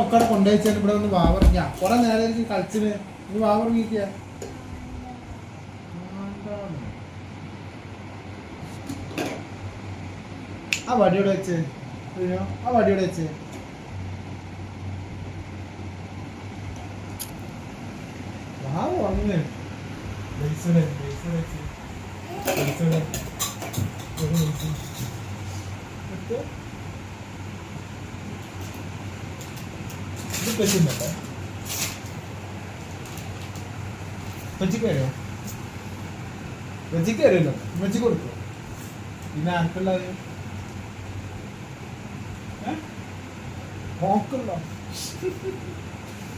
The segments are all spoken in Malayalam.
ഒക്കെ കൊണ്ടുവച്ചാൽ ഇവിടെ ഒന്ന് വാവറിഞ്ഞ. കുറെ നേരം എനിക്ക് കളിച്ചിന് നീ വാവറിഞ്ഞിരിക്കുക ആ വടിയോടെ വെച്ച്? ആ വടിയോടെ വെച്ച്? വാവ ഉറങ്ങ് ബെയ്സോടെ ബെയ്സോടെ വെച്ച്. ബെയ്സോടെ ഒരു ബെയ്സ് എന്നിട്ട് ഇത് പറ്റുന്നുണ്ടോ വെച്ചിക്ക് വരുമോ വെച്ചിക്ക് വരുമല്ലോ വെച്ച് കൊടുക്കും പിന്നെ ആർക്കുള്ളത് നോക്കല്ലോ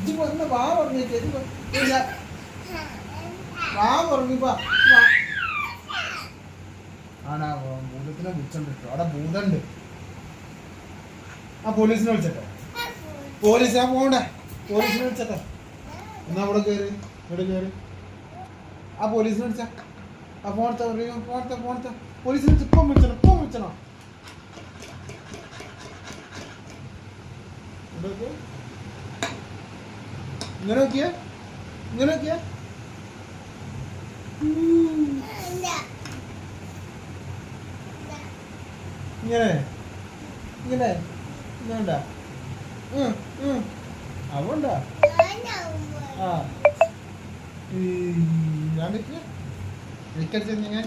ഇത് വന്ന് വാ പറഞ്ഞിട്ട് വ- പറഞ്ഞിപ്പാ ആടാ ഭൂതത്തിനെ വിളിച്ചോണ്ട് ഇട്ടോ അവിടെ ഭൂതണ്ട്. ആ പോലീസിനെ വിളിച്ചട്ടെ. പോലീസ് ആ പോണ്ടേ പോലീസിനെ വിളിച്ചട്ടെ. എന്നാ അവിടെ കയറി ഇവിടെ കയറി ആ പോലീസിനെ വിളിച്ച. ആ പോണത്തെ പറയൂ പോണത്തെ പോണത്തെ പോലീസിനെ ഇപ്പം വിളിച്ചണം ഇപ്പം വിളിച്ചണം. ഇങ്ങനെ നോക്ക്. ഇങ്ങനെ നോക്കിയേ. ഇങ്ങനെ. ഇങ്ങനെ. ഇങ്ങനെ അവണ്ടാ ആ. ഞാൻ വെക്കുക എനിക്കടിച്ച ഞാൻ